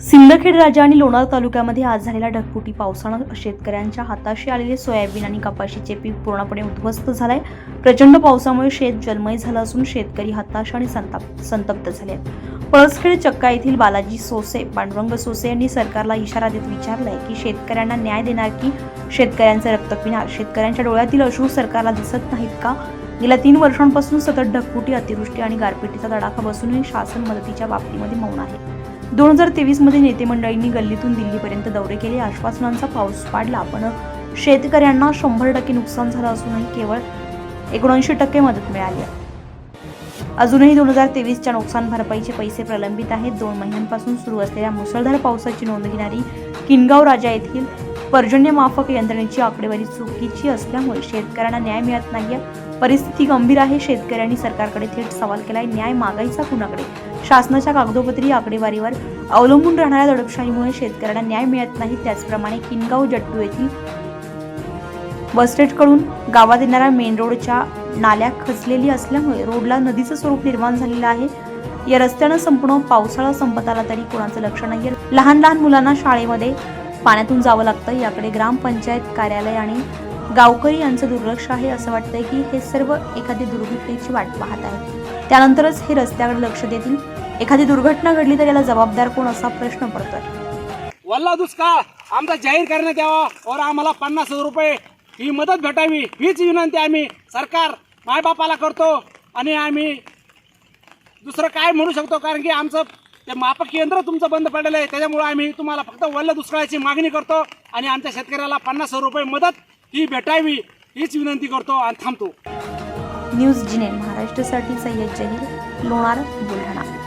सिंदखेड राजा आणि लोणार तालुक्यामध्ये आज झालेल्या ढगफुटी पावसानं शेतकऱ्यांच्या हाताशी आलेले सोयाबीन आणि कपाशीचे पीक पूर्णपणे उद्ध्वस्त झालंय. प्रचंड पावसामुळे शेत जलमय झालं असून शेतकरी हताश आणि संताप संतप्त झाले आहेत. पळसखेड चक्का येथील बालाजी सोसे पांडुरंग सोसे यांनी सरकारला इशारा देत विचारलाय की शेतकऱ्यांना न्याय देणार की शेतकऱ्यांचे रक्त पिणार शेतकऱ्यांच्या डोळ्यातील अश्रू सरकारला दिसत नाहीत का? गेल्या तीन वर्षांपासून सतत ढगफुटी अतिवृष्टी आणि गारपिटीचा तडाखा बसूनही शासन मदतीच्या बाबतीमध्ये मौन आहे. दोन हजार तेवीसमध्ये नेते मंडळींनी गल्लीतून दिल्लीपर्यंत दौरे केले आश्वासनांचा पाऊस पाडला पण शेतकऱ्यांना शंभर टक्के नुकसान झालं असूनही केवळ एकोणऐंशी टक्के मदत मिळाली आहे. अजूनही दोन हजार तेवीसच्या नुकसान भरपाईचे पैसे प्रलंबित आहेत दोन महिन्यांपासून सुरू असलेल्या मुसळधार पावसाची नोंद घेणारी किनगाव राजा येथील पर्जन्यमाफक यंत्रणेची आकडेवारी चुकीची असल्यामुळे शेतकऱ्यांना न्याय मिळत नाहीये. परिस्थिती गंभीर आहे. शेतकऱ्यांनी सरकारकडे थेट सवाल केलाय. न्याय मागायचा कुणाकडे? शासनाच्या कागदोपत्री आकडेवारीवर अवलंबून राहणाऱ्या दडपशाहीमुळे शेतकऱ्यांना न्याय मिळत नाही. त्याचप्रमाणे किनगाव जट्टू येथील बसस्टेटकडून गावात येणाऱ्या मेन रोडच्या नाल्या खचलेली असल्यामुळे रोडला नदीचं स्वरूप निर्माण झालेलं आहे. या रस्त्यानं संपूर्ण पावसाळा संपत आला तरी कोणाचं लक्ष नाही लहान लहान मुलांना शाळेमध्ये पाण्यातून जावं लागतं. याकडे ग्रामपंचायत कार्यालय आणि गावकरी यांचं दुर्लक्ष आहे असं वाटतंय की हे सर्व एखादी दुर्घटनेची वाट पाहत आहे त्यानंतरच हे रस्त्याकडे लक्ष देतील. एखादी दुर्घटना घडली तर याला जबाबदार कोण असा प्रश्न पडतोय? वल्ला दुष्काळ! आमचा जाहीर करण्यात यावा और आम्हाला पन्नास हजार रुपये ही मदत भेटावी हीच विनंती आम्ही सरकार मायबापाला करतो. आणि आम्ही दुसरं काय म्हणू शकतो? कारण की आमचं ते मापक केंद्र तुमचं बंद पडलेलं आहे. त्याच्यामुळे आम्ही तुम्हाला फक्त वल्ल दुष्काळाची मागणी करतो आणि आमच्या शेतकऱ्याला पन्नास रुपये मदत ही भेटावी हीच विनंती करतो आणि थांबतो. न्यूज जिने महाराष्ट्रासाठी सय्यद जहीर लोणार बुलढाणा.